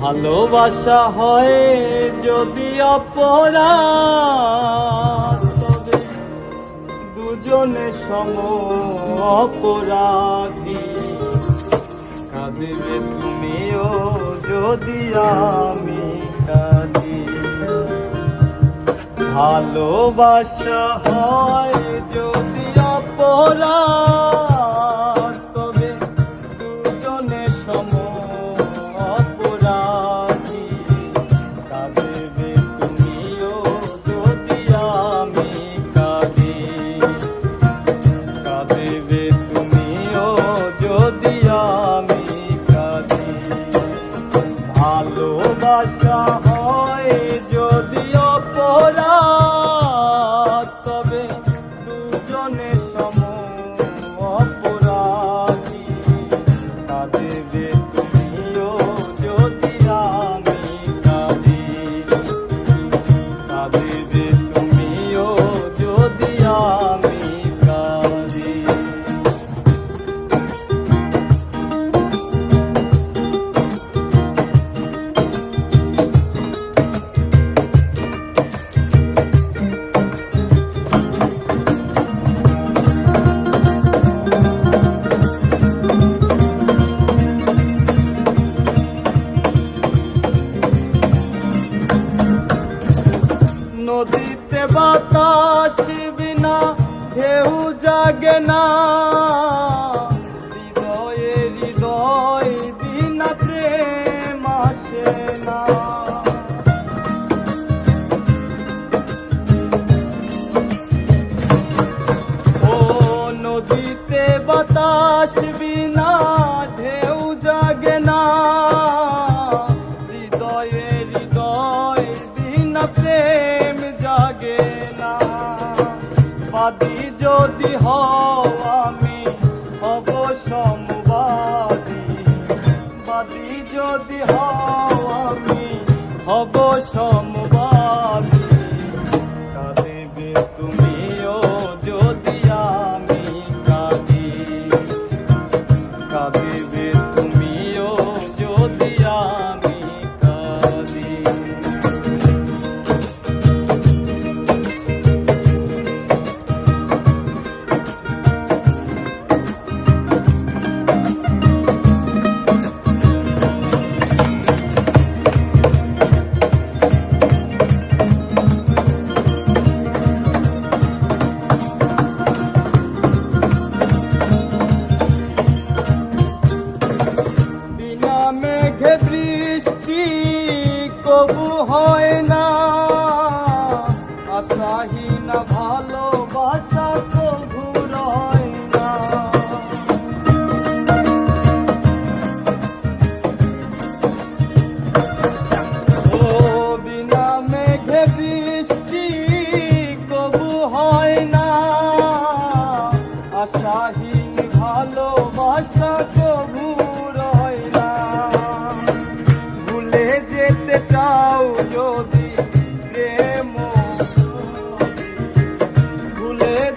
ভালোবাসা হয় যদি অপরাধ দুজনে সম অপরাধী। কাঁদবে তুমিও যদি আমি কাঁদি। ভালোবাসা হয় যদি অপরাধ বাতাস বিনা ঢেউ জাগে না। বাদী যদি হও আমি হব সমবাদী বাদী যদি হও আমি হব সমবাদী কাঁদিবে তুমিও যদি আমি কাঁদি। কাঁদিবে তুমিও হয় না।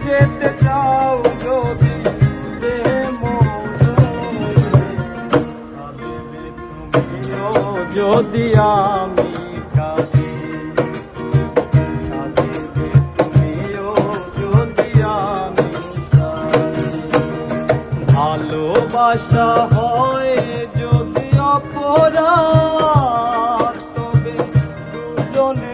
যেতে চাও যদি যদি আমি কাঁদি তুমিও যদি আমি ভালোবাসা হয় যদি অপরাধ, তবে দুজনে